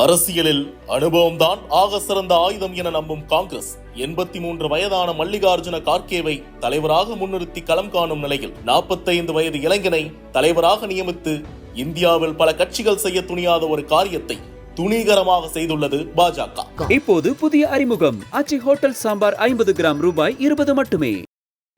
அரசியலில் அனுபவம்தான் ஆக சிறந்த ஆயுதம் என நம்பும் காங்கிரஸ் எண்பத்தி மூன்று வயதான மல்லிகார்ஜுன கார்கேவை தலைவராக முன்னிறுத்தி களம் காணும் நிலையில் நாற்பத்தைந்து வயது இளைஞனை தலைவராக நியமித்து இந்தியாவில் பல கட்சிகள் செய்ய துணியாத ஒரு காரியத்தை துணிகரமாக செய்துள்ளது பாஜக. இப்போது புதிய அறிமுகம். ஆச்சி ஹோட்டல் சாம்பார் ஐம்பது கிராம் ரூபாய் இருபது மட்டுமே.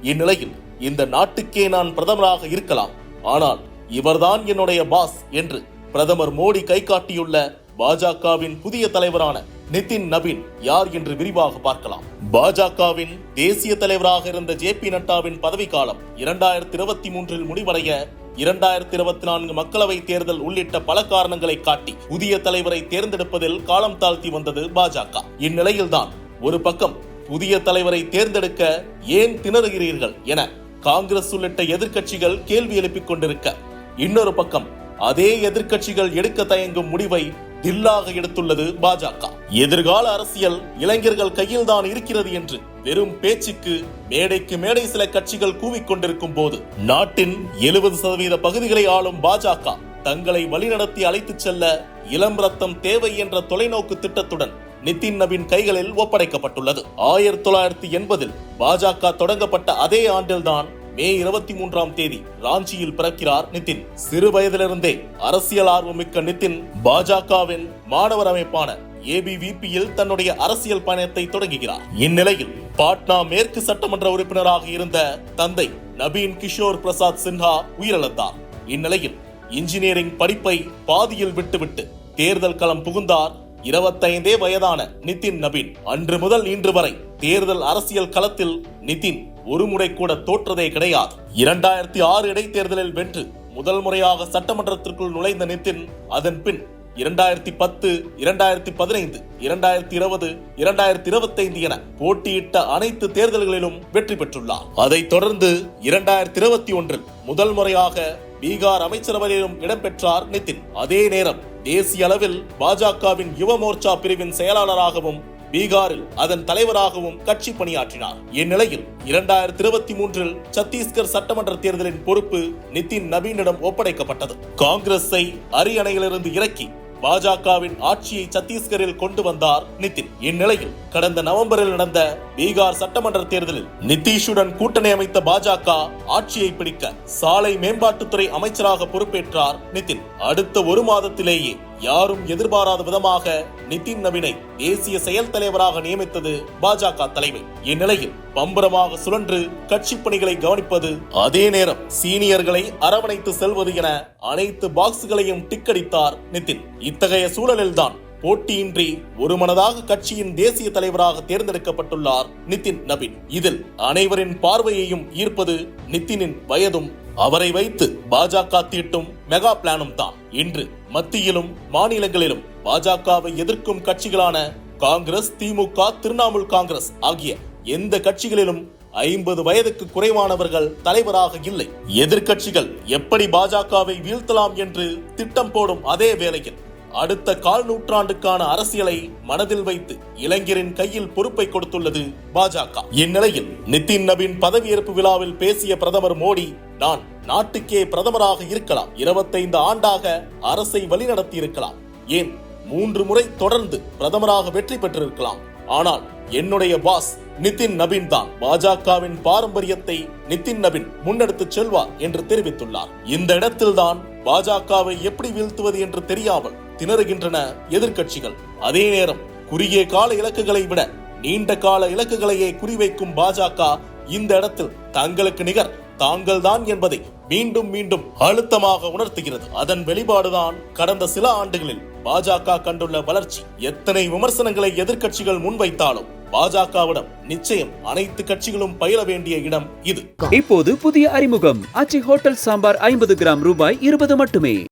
இந்நிலையில் இந்த நாட்டுக்கே நான் பிரதமராக இருக்கலாம். ஆனால் இவர்தான் என்னுடைய பாஸ் என்று பிரதமர் மோடி கை காட்டியுள்ள பாஜகவின் புதிய தலைவரான நிதின் நபின் யார் என்று விரிவாக பார்க்கலாம். பாஜகவின் தேசிய தலைவராக இருந்த ஜே பி நட்டாவின் பதவிக்காலம் இரண்டாயிரத்தி இருபத்தி மூன்றில் முடிவடைய இரண்டாயிரத்தி இருபத்தி நான்கு மக்களவை தேர்தல் உள்ளிட்ட பல காரணங்களை காட்டி புதிய தலைவரை தேர்ந்தெடுப்பதில் காலம் தாழ்த்தி வந்தது பாஜக. இந்நிலையில்தான் ஒரு பக்கம் புதிய தலைவரை தேர்ந்தெடுக்க ஏன் திணறுகிறீர்கள் என காங்கிரஸ் உள்ளிட்ட எதிர்க்கட்சிகள் கேள்வி எழுப்பிக் கொண்டிருக்க. இன்னொரு பக்கம் அதே எதிர்க்கட்சிகள் எடுக்க தயங்கும் முடிவை தில்லாக எடுத்துள்ளது பாஜக. எதிர்கால அரசியல் இளைஞர்கள் கையில்தான் இருக்கிறது என்று வெறும் பேச்சுக்கு மேடைக்கு மேடை சில கட்சிகள் கூவிக்கொண்டிருக்கும் போது நாட்டின் எழுபது சதவீத பகுதிகளை ஆளும் பாஜக தங்களை வழிநடத்தி அழைத்துச் செல்ல இளம் ரத்தம் தேவை என்ற தொலைநோக்கு திட்டத்துடன் நிதின் நபின் கைகளில் ஒப்படைக்கப்பட்டுள்ளது. ஆயிரத்தி தொள்ளாயிரத்தி எண்பதில் பாஜக தொடங்கப்பட்ட அதே ஆண்டில்தான் மே இருபத்தி மூன்றாம் தேதி ராஞ்சியில் பிறக்கிறார் நிதின். சிறு வயதிலிருந்தே அரசியல் ஆர்வமிக்க நிதின் பாஜகவின் மாணவர் அமைப்பான ஏபிவிபியில் தன்னுடைய அரசியல் பயணத்தை தொடங்குகிறார். இந்நிலையில் பாட்னா மேற்கு சட்டமன்ற உறுப்பினராக இருந்த தந்தை நபீன் கிஷோர் பிரசாத் சின்ஹா உயிரிழந்தார். இந்நிலையில் இன்ஜினியரிங் படிப்பை பாதியில் விட்டுவிட்டு தேர்தல் களம் புகுந்தார். இருபத்தைந்தே வயதான நிதின் நபீன் அன்று முதல் இன்று வரை தேர்தல் அரசியல் களத்தில் நிதின் ஒரு முறை கூட தோற்றதே கிடையாது. இரண்டாயிரத்தி ஆறு இடைத்தேர்தலில் வென்று முதல் முறையாக சட்டமன்றத்திற்குள் நுழைந்த நிதின் அதன் பின் இரண்டாயிரத்தி பத்து இரண்டாயிரத்தி பதினைந்து இரண்டாயிரத்தி இருபது இரண்டாயிரத்தி இருபத்தைந்து என போட்டியிட்ட அனைத்து தேர்தல்களிலும் வெற்றி பெற்றுள்ளார். அதைத் தொடர்ந்து இரண்டாயிரத்தி இருபத்தி ஒன்றில் முதல் முறையாக பீகார் அமைச்சரவையிலும் இடம்பெற்றார் நிதின் அதே நேரம் தேசிய அளவில் பாஜகவின் யுவ மோர்ச்சா பிரிவின் செயலாளராகவும் பீகாரில் அதன் தலைவராகவும் கட்சி பணியாற்றினார். இந்நிலையில் இரண்டாயிரத்தி இருபத்தி மூன்றில் சத்தீஸ்கர் சட்டமன்ற தேர்தலின் பொறுப்பு நிதின் நவீனிடம் ஒப்படைக்கப்பட்டது. காங்கிரஸை அரியணையிலிருந்து இறக்கி பாஜகவின் ஆட்சியை சத்தீஸ்கரில் கொண்டு வந்தார் நிதின். இந்நிலையில் கடந்த நவம்பரில் நடந்த பீகார் சட்டமன்ற தேர்தலில் நிதிஷுடன் கூட்டணி அமைத்த பாஜக ஆட்சியை பிடிக்க சாலை மேம்பாட்டுத்துறை அமைச்சராக பொறுப்பேற்றார் நிதின். அடுத்த ஒரு மாதத்திலேயே யாரும் எதிர்பாராத விதமாக நிதின் நவீனை தேசிய செயல் தலைவராக நியமித்தது பாஜக தலைமை. இந்நிலையில் பம்பரமாக சுழன்று கட்சி பணிகளை கவனிப்பது அதே நேரம் சீனியர்களை அரவணைத்து செல்வது என அனைத்து பாக்ஸ்களையும் டிக்கடித்தார் நிதின். இத்தகைய சூழலில்தான் போட்டியின்றி ஒருமனதாக கட்சியின் தேசிய தலைவராக தேர்ந்தெடுக்கப்பட்டுள்ளார் நிதின் நபின். இதில் அனைவரின் பார்வையையும் ஈர்ப்பது நிதினின் வயதும் அவரை வைத்து பாஜக தீட்டும் மெகா பிளானும் தான். இன்று மத்தியிலும் மாநிலங்களிலும் பாஜகவை எதிர்க்கும் கட்சிகளான காங்கிரஸ் திமுக திரிணாமுல் காங்கிரஸ் ஆகிய எந்த கட்சிகளிலும் ஐம்பது வயதுக்கு குறைவானவர்கள் தலைவராக இல்லை. எதிர்க்கட்சிகள் எப்படி பாஜகவை வீழ்த்தலாம் என்று திட்டம் போடும் அதே வேளையில் அடுத்த கால் நூற்றாண்டுக்கான அரசியலை மனதில் வைத்து இளைஞரின் கையில் பொறுப்பை கொடுத்துள்ளது பாஜக. இந்நிலையில் நிதின் நபின் பதவியேற்பு விழாவில் பேசிய பிரதமர் மோடி நான் நாட்டுக்கே பிரதமராக இருக்கலாம். இருபத்தைந்து ஆண்டாக அரசை வழிநடத்தி இருக்கலாம் ஏன் மூன்று முறை தொடர்ந்து பிரதமராக வெற்றி பெற்றிருக்கலாம். ஆனால் என்னுடைய பாஸ் நிதின் நபின் தான். பாஜகவின் பாரம்பரியத்தை நிதின் நபின் முன்னெடுத்துச் செல்வார் என்று தெரிவித்துள்ளார். இந்த இடத்தில்தான் பாஜகவை எப்படி வீழ்த்துவது என்று தெரியாமல் திணறுகின்றன எதிர்க்கட்சிகள். அதே நேரம் குறுகிய கால இலக்குகளை விட நீண்ட கால இலக்குகளையே குறிவைக்கும் பாஜக இந்த இடத்தில் தங்களுக்கு நிகர் தாங்கள்தான் என்பதை மீண்டும் மீண்டும் அழுத்தமாக உணர்த்துகிறது. அதன் வெளிப்பாடுதான் கடந்த சில ஆண்டுகளில் பாஜக கண்டுள்ள வளர்ச்சி. எத்தனை விமர்சனங்களை எதிர்க்கட்சிகள் முன்வைத்தாலும் பாஜகவிடம் நிச்சயம் அனைத்து கட்சிகளும் பயில வேண்டிய இடம் இது. இப்போது புதிய அறிமுகம். அச்சி ஹோட்டல் சாம்பார் ஐம்பது கிராம் ரூபாய் இருபது மட்டுமே.